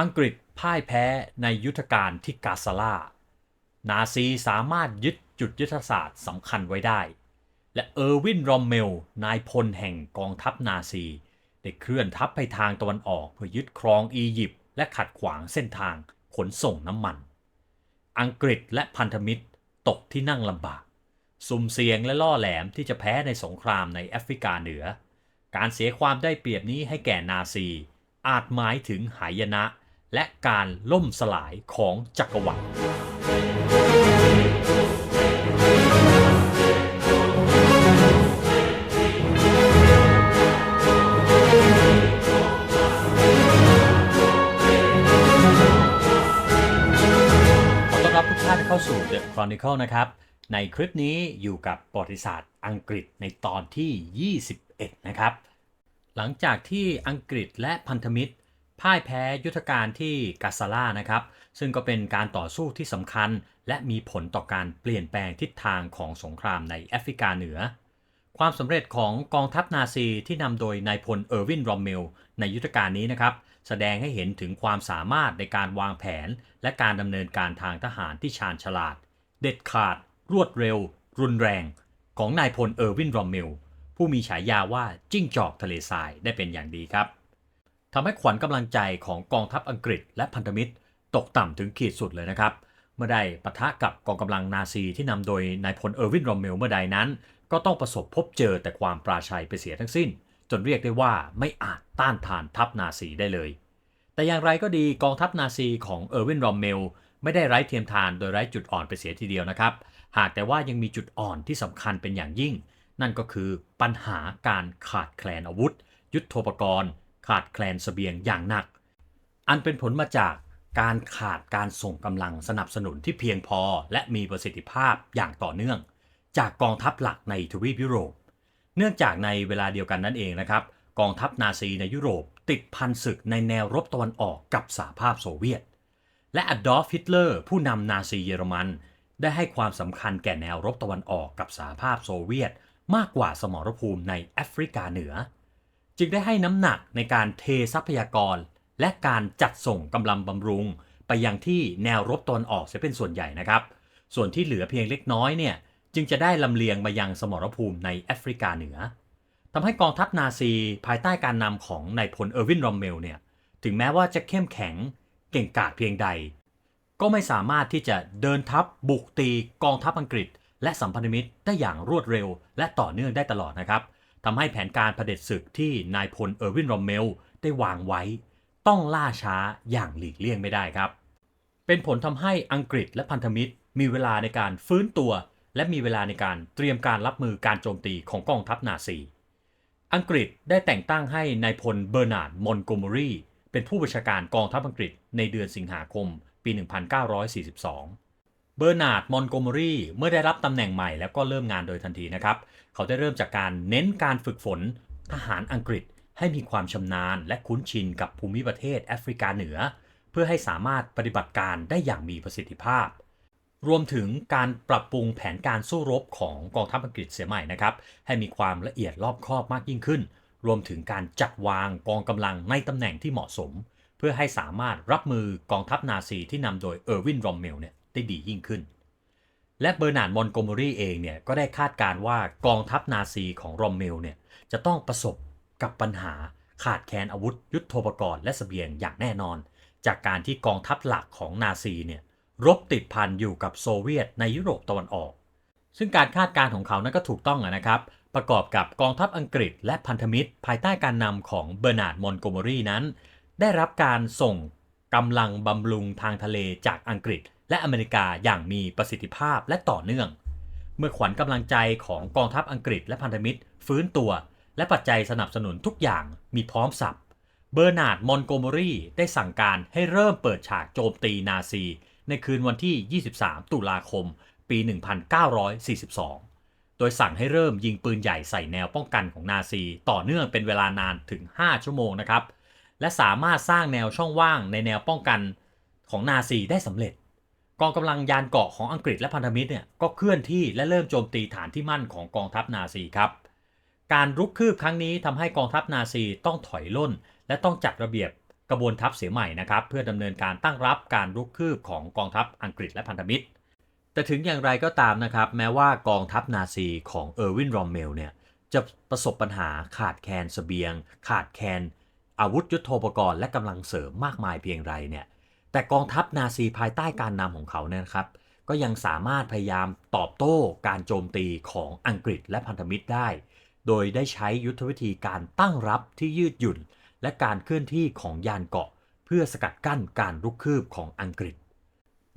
อังกฤษพ่ายแพ้ในยุทธการที่กาซาลา นาซีสามารถยึดจุดยุทธศาสตร์สำคัญไว้ได้ และเออร์วินรอมเมล นายพลแห่งกองทัพนาซี ได้เคลื่อนทัพไปทางตะวันออกเพื่อยึดครองอียิปต์และขัดขวางเส้นทางขนส่งน้ำมัน อังกฤษและพันธมิตรตกที่นั่งลำบาก สุ่มเสี่ยงและล่อแหลมที่จะแพ้ในสงครามในแอฟริกาเหนือ การเสียความได้เปรียบนี้ให้แก่นาซี อาจหมายถึงหายนะ และการล่มสลายของจักรวรรดิขอต้อนรับทุกท่านเข้าสู่ The Chronicle นะครับ ในคลิปนี้อยู่กับประวัติศาสตร์อังกฤษในตอนที่ 21 นะครับ หลังจากที่อังกฤษและพันธมิตร พ่ายแพ้ยุทธการที่กาซาลานะครับ ซึ่งก็เป็นการต่อสู้ที่สำคัญ และมีผลต่อการเปลี่ยนแปลงทิศทางของสงครามในแอฟริกาเหนือ ความสำเร็จของกองทัพนาซีที่นำโดยนายพลเออร์วินรอมเมลในยุทธการนี้นะครับ แสดงให้เห็นถึงความสามารถในการวางแผน และการดำเนินการทางทหารที่ชาญฉลาด เด็ดขาด รวดเร็ว รุนแรง ของนายพลเออร์วินรอมเมลผู้มีฉายาว่าจิ้งจอกทะเลทรายได้เป็นอย่างดีครับ ทำให้ขวัญกำลังใจของกองทัพอังกฤษและพันธมิตร ตกต่ำถึงขีดสุดเลยนะครับ เมื่อได้ปะทะกับกองกำลังนาซีที่นำโดยนายพลเออร์วินรอมเมลเมื่อใดนั้น ก็ต้องประสบพบเจอแต่ความปราชัยไปเสียทั้งสิ้น จนเรียกได้ว่าไม่อาจต้านทานทัพนาซีได้เลย แต่อย่างไรก็ดีกองทัพนาซีของเออร์วินรอมเมลไม่ได้ไร้เทียมทานโดยไร้จุดอ่อนไปเสียทีเดียวนะครับ หากแต่ว่ายังมีจุดอ่อนที่สำคัญเป็นอย่างยิ่ง นั่นก็คือปัญหาการขาดแคลนอาวุธ ยุทโธปกรณ์ ขาดแคลนเสบียงอย่างหนัก อันเป็นผลมาจากการขาดการส่งกำลังสนับสนุนที่เพียงพอและมีประสิทธิภาพอย่างต่อเนื่อง จากกองทัพหลักในทวีปยุโรป เนื่องจากในเวลาเดียวกันนั่นเองนะครับ กองทัพนาซีในยุโรป ติดพันศึกในแนวรบตะวันออกกับสหภาพโซเวียต และอดอล์ฟฮิตเลอร์ผู้นำนาซีเยอรมัน ได้ให้ความสำคัญแก่แนวรบตะวันออกกับสหภาพโซเวียต มากกว่าสมรภูมิในแอฟริกาเหนือ จึงได้ให้น้ำหนักในการเททรัพยากร และการจัดส่งกำลังบำรุง ไปยังที่แนวรบตะวันออกเสียเป็นส่วนใหญ่นะครับ ส่วนที่เหลือเพียงเล็กน้อยเนี่ยจึงจะได้ลำเลียงมายังสมรภูมิในแอฟริกาเหนือทำให้กองทัพนาซีภายใต้การนำของนายพลเออร์วินรอมเมลเนี่ยถึงแม้ว่าจะเข้มแข็งเก่งกาจเพียงใด ก็ไม่สามารถที่จะเดินทัพบุกตีกองทัพอังกฤษ และสัมพันธมิตรได้อย่างรวดเร็ว และต่อเนื่องได้ตลอดนะครับ ทำให้แผนการเผด็จศึกที่นายพลเออร์วินรอมเมลได้วางไว้ ต้องล่าช้าอย่างหลีกเลี่ยงไม่ได้ครับ เป็นผลทำให้อังกฤษและพันธมิตร มีเวลาในการฟื้นตัว และมีเวลาในการเตรียมการรับมือการโจมตีของกองทัพนาซี อังกฤษได้แต่งตั้งให้นายพลเบอร์นาร์ดมอนโกเมอรีเป็นผู้บัญชาการกองทัพอังกฤษในเดือนสิงหาคม ปี 1942 เบอร์นาร์ดมอนโกเมอรีเมื่อได้รับตำแหน่งใหม่แล้วก็เริ่มงานโดยทันทีนะครับ เขาได้เริ่มจากการเน้นการฝึกฝนทหารอังกฤษให้มีความชำนาญและคุ้นชินกับภูมิประเทศแอฟริกาเหนือ เพื่อให้สามารถปฏิบัติการได้อย่างมีประสิทธิภาพ รวมถึงการปรับปรุงแผนการสู้รบของกองทัพอังกฤษเสียใหม่นะครับ ให้มีความละเอียดรอบคอบมากยิ่งขึ้น รวมถึงการจัดวางกองกำลังในตำแหน่งที่เหมาะสม เพื่อให้สามารถรับมือกองทัพนาซีที่นำโดยเออร์วินรอมเมลเนี่ย ได้ดียิ่งขึ้น และเบอร์นาร์ดมอนโกเมอรีเองเนี่ยก็ได้คาดการ์ว่ากองทัพนาซีของรอมเมลเนี่ยจะต้องประสบกับปัญหาขาดแคลนอาวุธยุทโธปกรณ์และเสบียงอย่างแน่นอน จากการที่กองทัพหลักของนาซีเนี่ยรบติดพันอยู่กับโซเวียตในยุโรปตะวันออก ซึ่งการคาดการณ์ของเขานั้นก็ถูกต้องนะครับ ประกอบกับกองทัพอังกฤษและพันธมิตร ภายใต้การนำของเบอร์นาร์ดมอนโกเมอรีนั้น ได้รับการส่งกำลังบำรุงทางทะเลจากอังกฤษ และอเมริกาอย่างมีประสิทธิภาพและต่อเนื่อง เมื่อขวัญกำลังใจของกองทัพอังกฤษและพันธมิตร ฟื้นตัว และปัจจัยสนับสนุนทุกอย่างมีพร้อมสับเบอร์นาร์ดมอนโกเมอรีได้สั่งการให้เริ่มเปิดฉากโจมตีนาซี ในคืนวันที่ 23 ตุลาคม ปี 1942 โดยสั่งให้เริ่มยิงปืนใหญ่ใส่แนวป้องกันของนาซี ต่อเนื่องเป็นเวลานานถึง 5 ชั่วโมงนะครับ และสามารถสร้างแนวช่องว่างในแนวป้องกันของนาซีได้สำเร็จ กองกำลังยานเกราะของอังกฤษและพันธมิตรเนี่ยก็เคลื่อนที่และเริ่มโจมตีฐานที่มั่นของกองทัพนาซีครับ การรุกคืบครั้งนี้ทำให้กองทัพนาซีต้องถอยล่น และต้องจัดระเบียบกระบวนทัพเสียใหม่นะครับ เพื่อดำเนินการตั้งรับการรุกคืบของกองทัพอังกฤษและพันธมิตร แต่ถึงอย่างไรก็ตามนะครับ แม้ว่ากองทัพนาซีของเออร์วินรอมเมลเนี่ยจะประสบปัญหาขาดแคลนเสบียง ขาดแคลนอาวุธยุโทโธปกรณ์และกำลังเสริมมากมายเพียงไรเนี่ย แต่กองทัพนาซีภายใต้การนำของเขาเนี่ยครับ ก็ยังสามารถพยายามตอบโต้การโจมตีของอังกฤษและพันธมิตรได้ โดยได้ใช้ยุทธวิธีการตั้งรับที่ยืดหยุ่น และการเคลื่อนที่ของยานเกาะ เพื่อสกัดกั้นการรุกคืบของอังกฤษ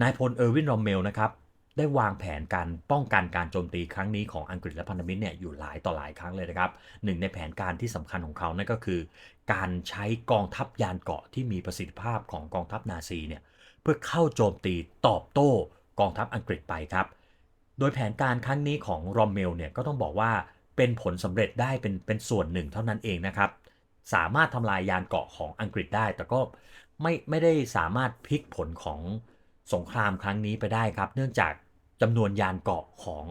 นายพลเออร์วินรอมเมลนะครับ ได้วางแผนการป้องกันการโจมตีครั้งนี้ของอังกฤษและพันธมิตรเนี่ยอยู่หลายต่อหลายครั้งเลยนะครับหนึ่งในแผนการที่สำคัญของเขานั่นก็คือ การใช้กองทัพยานเกาะที่มีประสิทธิภาพของกองทัพนาซีเนี่ยเพื่อเข้าโจมตีตอบโต้กองทัพอังกฤษไปครับ โดยแผนการครั้งนี้ของรอมเมลเนี่ยก็ต้องบอกว่าเป็นผลสำเร็จได้เป็นเป็นส่วนหนึ่งเท่านั้นเองนะครับสามารถทำลายยานเกาะของอังกฤษได้ แต่ก็ไม่ไม่ได้สามารถพลิกผลของสงครามครั้งนี้ไปได้ครับ เนื่องจาก จำนวนยานเกาะของ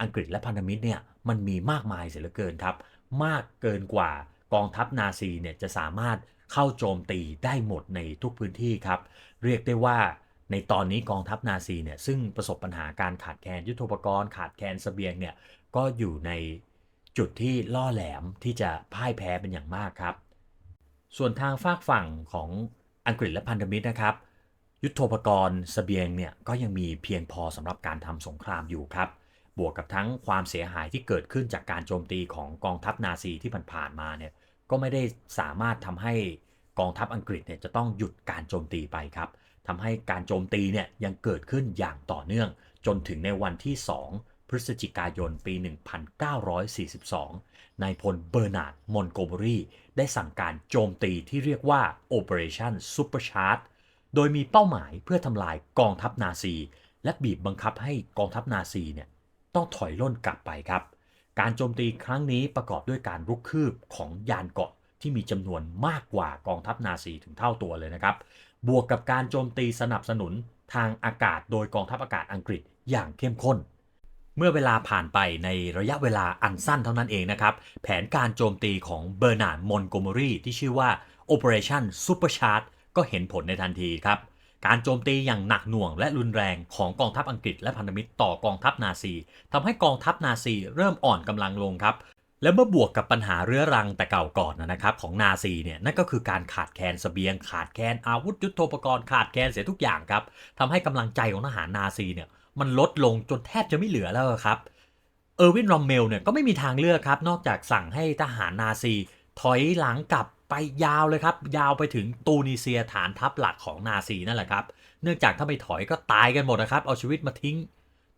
อังกฤษและพันธมิตรเนี่ยมันมีมากมายเสียเหลือเกินครับ มากเกินกว่ากองทัพนาซีเนี่ยจะสามารถเข้าโจมตีได้หมดในทุกพื้นที่ครับ เรียกได้ว่าในตอนนี้กองทัพนาซีเนี่ยซึ่งประสบปัญหาการขาดแคลนยุทโธปกรณ์ขาดแคลนเสบียงเนี่ยก็อยู่ในจุดที่ล่อแหลมที่จะพ่ายแพ้เป็นอย่างมากครับ ส่วนทางฝากฝั่งของอังกฤษและพันธมิตรนะครับ ยุทโธปกรณ์เสบียงเนี่ยก็ยังมีเพียงพอสำหรับการทำสงครามอยู่ครับ บวกกับทั้งความเสียหายที่เกิดขึ้นจากการโจมตีของกองทัพนาซีที่ผ่านมาเนี่ยก็ไม่ได้สามารถทำให้กองทัพอังกฤษเนี่ยจะต้องหยุดการโจมตีไปครับทำให้การโจมตีเนี่ยยังเกิดขึ้นอย่างต่อเนื่อง จนถึงในวันที่ 2 พฤศจิกายนปี 1942 นายพลเบอร์นาร์ดมอนโกเบอรีได้สั่งการโจมตีที่เรียกว่า Operation Supercharge โดยมีเป้าหมายเพื่อทำลายกองทัพนาซี และบีบบังคับให้กองทัพนาซีเนี่ยต้องถอยล่นกลับไปครับ การโจมตีครั้งนี้ประกอบด้วยการรุกคืบของยานเกาะที่มีจำนวนมากกว่ากองทัพนาซีถึงเท่าตัวเลยนะครับ บวกกับการโจมตีสนับสนุนทางอากาศโดยกองทัพอากาศอังกฤษอย่างเข้มข้น เมื่อเวลาผ่านไปในระยะเวลาอันสั้นเท่านั้นเองนะครับ แผนการโจมตีของเบอร์นาร์ดมอนโกเมอรีที่ชื่อว่า Operation Supercharge ก็เห็นผลในทันทีครับ การโจมตีอย่างหนักหน่วงและรุนแรงของกองทัพอังกฤษและพันธมิตรต่อกองทัพนาซีทำให้กองทัพนาซีเริ่มอ่อนกำลังลงครับ และเมื่อบวกกับปัญหาเรื้อรังแต่เก่าก่อนนะครับของนาซีเนี่ยนั่นก็คือการขาดแคลนเสบียง ขาดแคลนอาวุธยุโทโธปกรณ์ขาดแคลนเสียทุกอย่างครับทำให้กำลังใจของทหารนาซีเนี่ยมันลดลงจนแทบจะไม่เหลือแล้วครับเออร์วินรอมเมลเนี่ยก็ไม่มีทางเลือกครับ นอกจากสั่งให้ทหารนาซี ถอยหลังกลับ ไปยาวเลยครับ ยาวไปถึงตูนิเซียฐานทัพหลักของนาซีนั่นแหละครับ เนื่องจากถ้าไม่ถอยก็ตายกันหมดนะครับ เอาชีวิตมาทิ้ง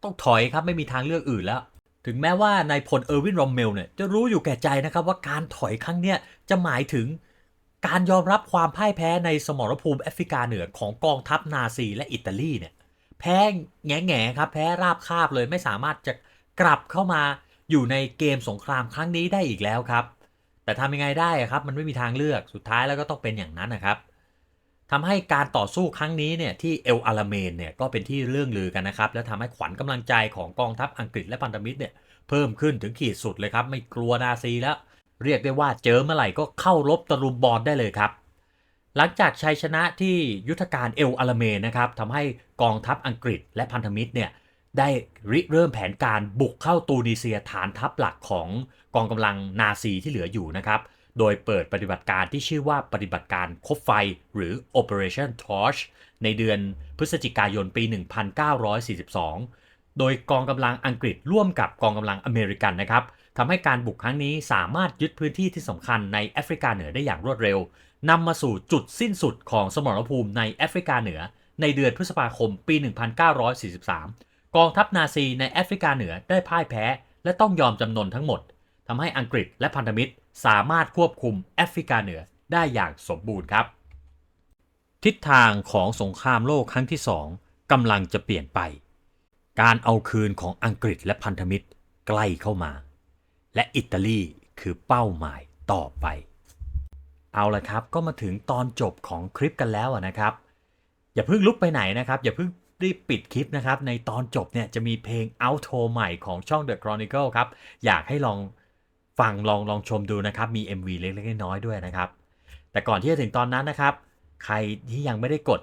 ต้องถอยครับไม่มีทางเลือกอื่นแล้ว ถึงแม้ว่านายพลเออร์วินรอมเมลเนี่ยจะรู้อยู่แก่ใจนะครับว่าการถอยครั้งเนี้ยจะหมายถึงการยอมรับความพ่ายแพ้ในสมรภูมิแอฟริกาเหนือของกองทัพนาซีและอิตาลีเนี่ยแพ้แง่แง่ครับแพ้ราบคาบเลยไม่สามารถจะกลับเข้ามาอยู่ในเกมสงครามครั้งนี้ได้อีกแล้วครับ แต่ทำยังไงได้ครับมันไม่มีทางเลือกสุดท้ายแล้วก็ต้องเป็นอย่างนั้นนะครับทำให้การต่อสู้ครั้งนี้เนี่ยที่เอลอาราเมนเนี่ยก็เป็นที่เรื่องลือกันนะครับ และทำให้ขวัญกำลังใจของกองทัพอังกฤษและพันธมิตรเนี่ยเพิ่มขึ้นถึงขีดสุดเลยครับ ไม่กลัวนาซีแล้ว เรียกได้ว่าเจอเมื่อไหร่ก็เข้ารบตะลุมบอลได้เลยครับ หลังจากชัยชนะที่ยุทธการเอลอาราเมนนะครับทำให้กองทัพอังกฤษและพันธมิตรเนี่ย ได้ริเริ่มแผนการบุกเข้าตูนิเซียฐานทัพหลักของกองกำลังนาซีที่เหลืออยู่นะครับ โดยเปิดปฏิบัติการที่ชื่อว่าปฏิบัติการคบไฟหรือ Operation Torch ในเดือนพฤศจิกายนปี 1942 โดยกองกำลังอังกฤษร่วมกับกองกำลังอเมริกันนะครับทำให้การบุกครั้งนี้สามารถยึดพื้นที่ที่สำคัญในแอฟริกาเหนือได้อย่างรวดเร็วนำมาสู่จุดสิ้นสุดของสมรภูมิในแอฟริกาเหนือ ในเดือนพฤษภาคมปี 1943 กองทัพนาซีในแอฟริกาเหนือได้พ่ายแพ้ และต้องยอมจำนนทั้งหมดทำให้อังกฤษและพันธมิตรสามารถควบคุมแอฟริกาเหนือได้อย่างสมบูรณ์ครับ ทิศทางของสงครามโลกครั้งที่สองกำลังจะเปลี่ยนไป การเอาคืนของอังกฤษและพันธมิตรใกล้เข้ามา และอิตาลีคือเป้าหมายต่อไป เอาละครับก็มาถึงตอนจบของคลิปกันแล้วนะครับ อย่าเพิ่งลุกไปไหนนะครับ อย่าเพิ่ง รีบปิดคลิปนะครับ ในตอนจบเนี่ยจะมีเพลง outro ใหม่ของช่อง The Chronicle ครับ อยากให้ลองฟังลองลองชมดูนะครับ มี MV เล็กๆน้อยๆด้วยนะครับ แต่ก่อนที่จะถึงตอนนั้นนะครับ ใครที่ยังไม่ได้กด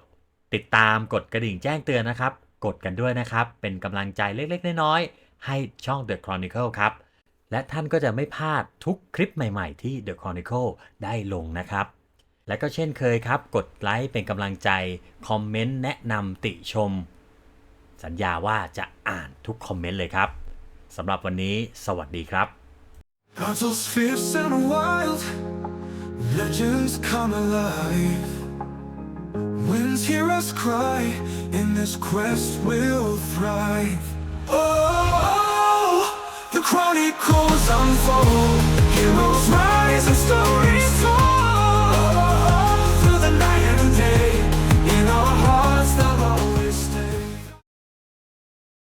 ติดตามกดกระดิ่งแจ้งเตือนนะครับ กดกันด้วยนะครับ เป็นกำลังใจเล็กๆน้อยๆให้ช่อง The Chronicle ครับ และท่านก็จะไม่พลาดทุกคลิปใหม่ ๆ ที่ The Chronicle ได้ลงนะครับ และก็เช่นเคยครับ กดไลค์เป็นกำลังใจ คอมเมนต์แนะนำติชม สัญญาว่าจะอ่านทุกคอมเมนต์เลยครับสำหรับวันนี้สวัสดีครับ Battles fierce and wild, legends come alive. Winds hear us cry, in this quest we'll thrive. Oh, the chronicles unfold.